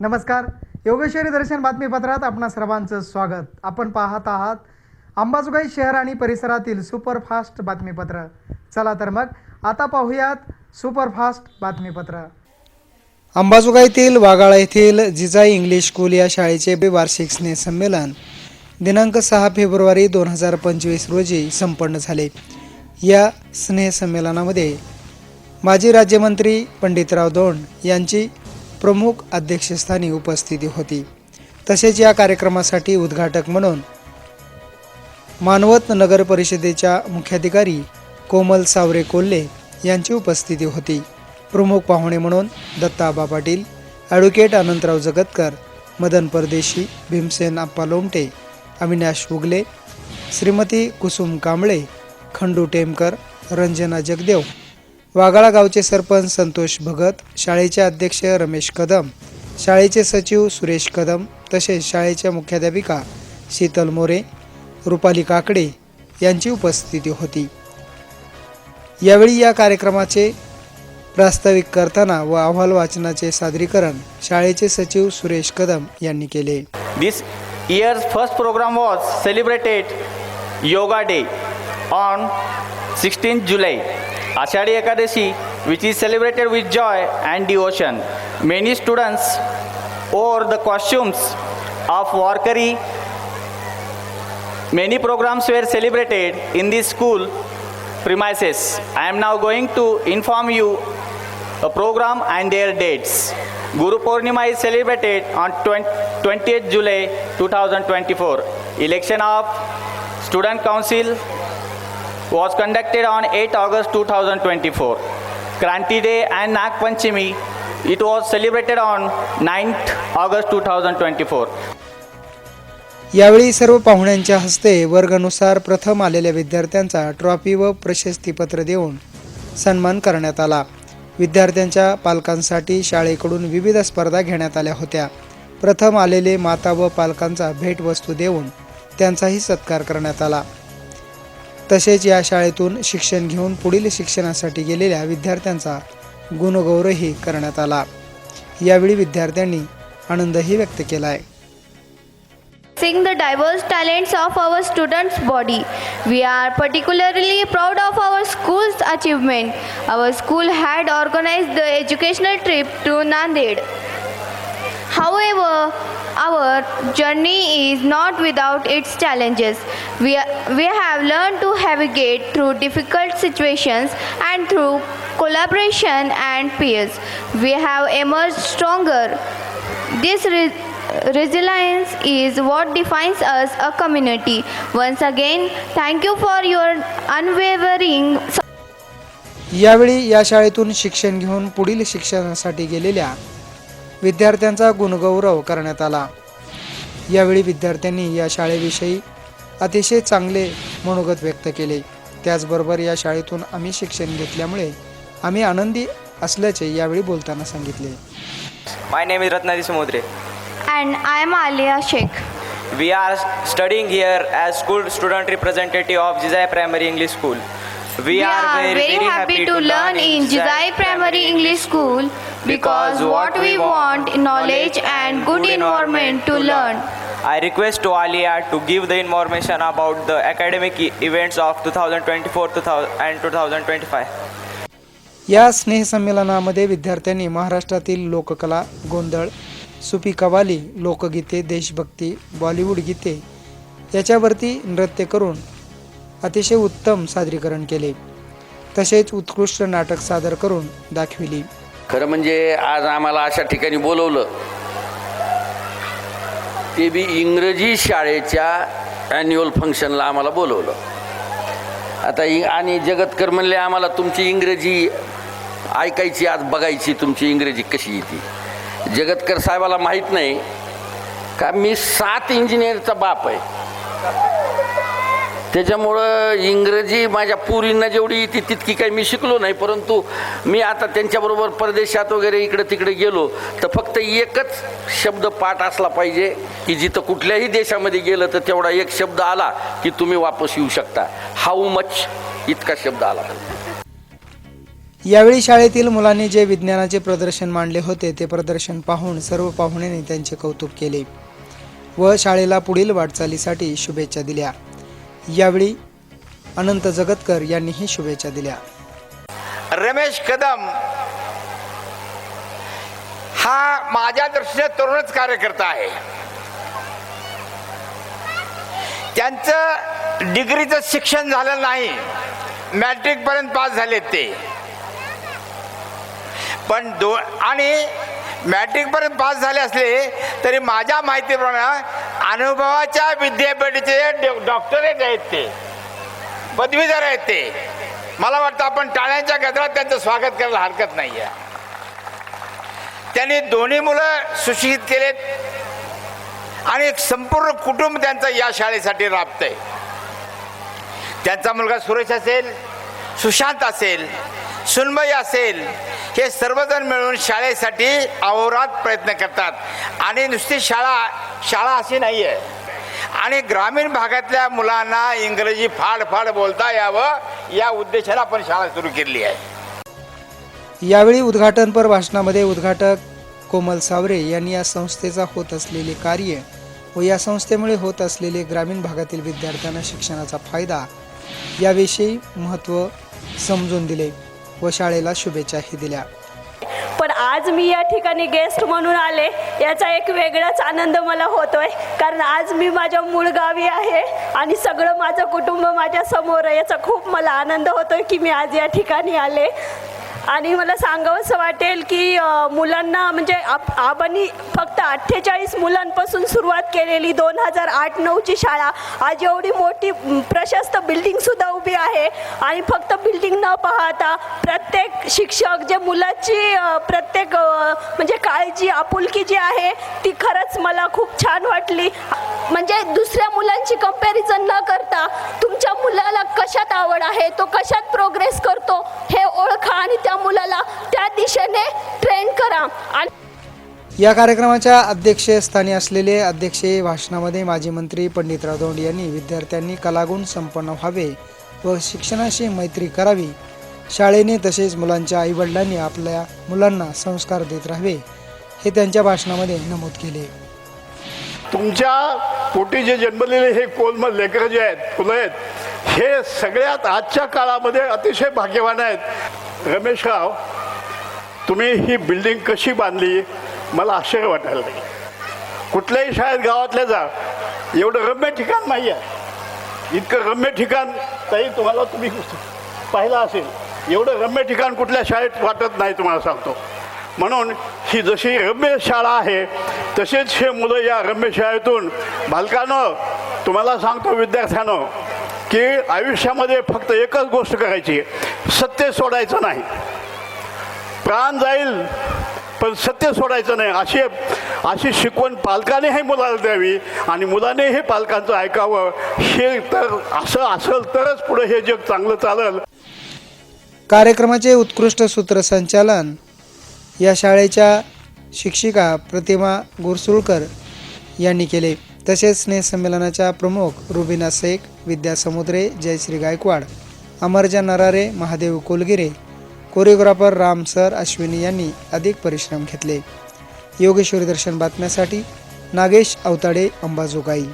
नमस्कार. योगेश्वरी दर्शन बातमीपत्रात आपणा सर्वांचं स्वागत. आपण पाहत आहात अंबाजोगाई शहर आणि परिसरातील सुपरफास्ट बातमीपत्र. चला तर मग आता पाहूयात सुपरफास्ट बातमीपत्र. अंबाजोगाईतील वागाळा येथील जिजाई इंग्लिश स्कूल या शाळेचे वार्षिक स्नेहसंमेलन दिनांक सहा फेब्रुवारी दोन हजार पंचवीस रोजी संपन्न झाले. या स्नेहसंमेलनामध्ये माजी राज्यमंत्री पंडितराव दोंड यांची प्रमुख अध्यक्षस्थानी उपस्थिती होती. तसेच या कार्यक्रमासाठी उद्घाटक म्हणून मानवत नगर परिषदेच्या मुख्याधिकारी कोमल सावरे कोल्हे यांची उपस्थिती होती. प्रमुख पाहुणे म्हणून दत्ताबा पाटील ॲडव्होकेट अनंतराव जगतकर मदन परदेशी भीमसेन आप्पा लोमटे अविनाश उगले श्रीमती कुसुम कांबळे खंडू टेमकर रंजना जगदेव वागाळा गावचे सरपंच संतोष भगत शाळेचे अध्यक्ष रमेश कदम शाळेचे सचिव सुरेश कदम तसेच शाळेच्या मुख्याध्यापिका शीतल मोरे रुपाली काकडे यांची उपस्थिती होती. यावेळी या कार्यक्रमाचे प्रास्ताविक करताना व अहवाल वाचनाचे सादरीकरण शाळेचे सचिव सुरेश कदम यांनी केले. This year's first programme was celebrated yoga day on sixteen July Ashadi Ekadashi, which is celebrated with joy and devotion. Many students wore the costumes of Warkari. Many programs were celebrated in this school premises. I am now going to inform you a program and their dates. Guru Purnima is celebrated on 20 20th July 2024. Election of Student Council was conducted on 8 August 2024. Kranti Day and Nag Panchami, it was celebrated on 9th August 2024. यावेळी सर्व पाहुण्यांच्या हस्ते वर्गानुसार प्रथम आलेल्या विद्यार्थ्यांचा trophy व प्रशस्तीपत्र देऊन सन्मान करण्यात आला विद्यार्थ्यांच्या पालकांसाठी शाळेकडून विविध स्पर्धा घेण्यात आल्या होत्या प्रथम आलेले माता व पालकांचा भेटवस्तू देऊन त्यांचाही सत्कार करण्यात आला तसेच या शाळेतून शिक्षण घेऊन पुढील शिक्षणासाठी गेलेल्या विद्यार्थ्यांचा गुणगौरवही करण्यात आला यावेळी विद्यार्थ्यांनी आनंदही व्यक्त केला आहे Seeing the diverse talents of our students' body, we are particularly proud of our school's achievement. Our school had organized the educational trip to Nanded. However, our journey is not without its challenges. We, we have learned to navigate through difficult situations and through collaboration and peers. We have emerged stronger. This re- resilience is what defines us a community. Once again, thank you for your unwavering यावेळी या शाळेतून शिक्षण घेऊन पुढील शिक्षणासाठी गेलेल्या विद्यार्थ्यांचा गुणगौरव करण्यात आला. यावेळी विद्यार्थ्यांनी या शाळेविषयी अतिशय चांगले मनोगत व्यक्त केले. त्याचबरोबर या शाळेतून आम्ही शिक्षण घेतल्यामुळे आम्ही आनंदी असल्याचे यावेळी बोलताना सांगितले. My name is Ratnaji Samudre and I am Alia Shaikh we are studying here as school student representative of Jijai primary English school we are very happy to learn in Jijai primary English school because what we want knowledge and good environment to learn. I request to Alia to give the information about the academic e- events of 2024 2000 and 2025. या स्नेहसंमेलनामध्ये विद्यार्थ्यांनी महाराष्ट्रातील लोककला गोंधळ सुफी कवाली लोकगीते देशभक्ती बॉलिवूड गीते याच्यावरती नृत्य करून अतिशय उत्तम सादरीकरण केले तसेच उत्कृष्ट नाटक सादर करून दाखविली खरं म्हणजे आज आम्हाला अशा ठिकाणी बोलवलं. ते बी इंग्रजी शाळेच्या ॲन्युअल फंक्शनला आम्हाला बोलवलं. आता इ आणि जगतकर म्हणले आम्हाला तुमची इंग्रजी ऐकायची आज बघायची तुमची इंग्रजी कशी येते जगतकर साहेबाला माहीत नाही. का मी सात इंजिनियरचा बाप आहे. त्याच्यामुळं इंग्रजी माझ्या पुरींना जेवढी ती तितकी काही मी शिकलो नाही परंतु मी आता त्यांच्याबरोबर परदेशात वगैरे इकडे तिकडे गेलो तर फक्त एकच शब्द पाठ असला पाहिजे की जिथं कुठल्याही देशामध्ये गेलं तर तेवढा एक शब्द आला की तुम्ही वापस येऊ शकता. हाऊ मच इतका शब्द आला. यावेळी शाळेतील मुलांनी जे विज्ञानाचे प्रदर्शन मांडले होते ते प्रदर्शन पाहून सर्व पाहुण्यांनी त्यांचे कौतुक केले व शाळेला पुढील वाटचालीसाठी शुभेच्छा दिल्या. यावेळी अनंत जगतकर यांनीही शुभेच्छा दिल्या. रमेश कदम हा माझ्या दृष्टीने तरुणच कार्यकर्ता आहे. त्यांचं डिग्रीचं शिक्षण झालं नाही. मॅट्रिक पर्यंत पास झाले ते. पण दो आणि मॅट्रिक पर्यंत पास झाले असले तरी माझ्या माहितीप्रमाणे अनुभवाच्या विद्यापीठचे डॉक्टरेट आहेत ते. पदवीधर आहेत ते. मला वाटतं आपण टाळ्यांच्या गजरात त्यांचं स्वागत करायला हरकत नाही आहे त्यांनी दोन्ही मुलं सुशिक्षित केलेत आणि एक संपूर्ण कुटुंब त्यांचं या शाळेसाठी राबतंय. त्यांचा मुलगा सुरेश असेल सुशांत असेल सुनमय असेल हे सर्वजण मिळून शाळेसाठी अहोरात प्रयत्न करतात. आणि नुसती शाळा शाळा अशी नाही आहे आणि ग्रामीण भागातल्या मुलांना इंग्रजी फाड फाड बोलता यावं या उद्देशाने आपण शाळा सुरू केली आहे. यावेळी उद्घाटनपर भाषणामध्ये उद्घाटक कोमल सावरे यांनी या संस्थेचा होत असलेले कार्य व या संस्थेमुळे होत असलेले ग्रामीण भागातील विद्यार्थ्यांना शिक्षणाचा फायदा याविषयी महत्त्व समजून दिले. व शाळेला शुभेच्छाही दिल्या. पण आज मी या ठिकाणी गेस्ट म्हणून आले याचा एक वेगळाच आनंद मला होतोय. कारण आज मी माझ्या मूळ गावी आहे आणि सगळं माझं कुटुंब माझ्यासमोर आहे याचा खूप मला आनंद होतोय की मी आज या ठिकाणी आले. आणि मला सांगावंसं वाटेल की मुलांना म्हणजे आप आबांनी फक्त अठ्ठेचाळीस मुलांपासून सुरुवात केलेली दोन हजार आठ नऊची शाळा. आज एवढी मोठी प्रशस्त बिल्डिंगसुद्धा उभी आहे. आणि फक्त बिल्डिंग न पाहता प्रत्येक शिक्षक जे मुलाची प्रत्येक म्हणजे काळजी आपुलकी जी आहे ती खरंच मला खूप छान वाटली. म्हणजे दुसऱ्या मुलांची कंपॅरिझन न करता तुमच्या मुलाला कशात आवड आहे तो कशात प्रोग्रेस करतो हे ओळखा. आणि त्या मुलाला त्या दिशेने ट्रेन करा. आणि या कार्यक्रमाच्या अध्यक्षस्थानी असलेले अध्यक्षीय भाषणामध्ये माजी मंत्री पंडितराव दौंड यांनी विद्यार्थ्यांनी कलागुण संपन्न व्हावे व शिक्षणाशी मैत्री करावी. शाळेने तसेच मुलांच्या आईवडिलांनी आपल्या मुलांना संस्कार देत राहावे हे त्यांच्या भाषणामध्ये नमूद केले. तुमच्या पोटी जे जन्मलेले हे कोलमल लेकरं जे आहेत फुलं आहेत हे सगळ्यात आजच्या काळामध्ये अतिशय भाग्यवान आहेत. रमेशराव तुम्ही ही बिल्डिंग कशी बांधली? मला आश्चर्य वाटायला नाही कुठल्याही शाळेत गावातल्या जा एवढं रम्य ठिकाण नाही आहे इतकं रम्य ठिकाण काही तुम्हाला तुम्ही पाहिलं असेल. एवढं रम्य ठिकाण कुठल्या शाळेत वाटत नाही तुम्हाला सांगतो. म्हणून ही जशी रम्य शाळा आहे तसेच हे मुलं या रम्य शाळेतून बालकानं तुम्हाला सांगतो विद्यार्थ्यानं की आयुष्यामध्ये फक्त एकच गोष्ट करायची सत्य सोडायचं नाही. प्राण जाईल पण सत्य सोडायचं नाही. अशी अशी शिकवण पालकाने हे मुलाला द्यावी आणि मुलाने हे पालकांचं ऐकावं. हे तर असं असेल तरच पुढे हे जग चांगलं चालेल. कार्यक्रमाचे उत्कृष्ट सूत्रसंचालन या शाळेच्या शिक्षिका प्रतिमा गुरसुळकर यांनी केले. तसेच स्नेहसंमेलनाच्या प्रमुख रुबिना शेख विद्या समुद्रे जयश्री गायकवाड अमरजा नरारे महादेव कोलगिरे कोरिओग्राफर राम सर अश्विनी यांनी अधिक परिश्रम घेतले. योगेश्वरी दर्शन बातम्यासाठी नागेश अवताडे अंबाजोगाई.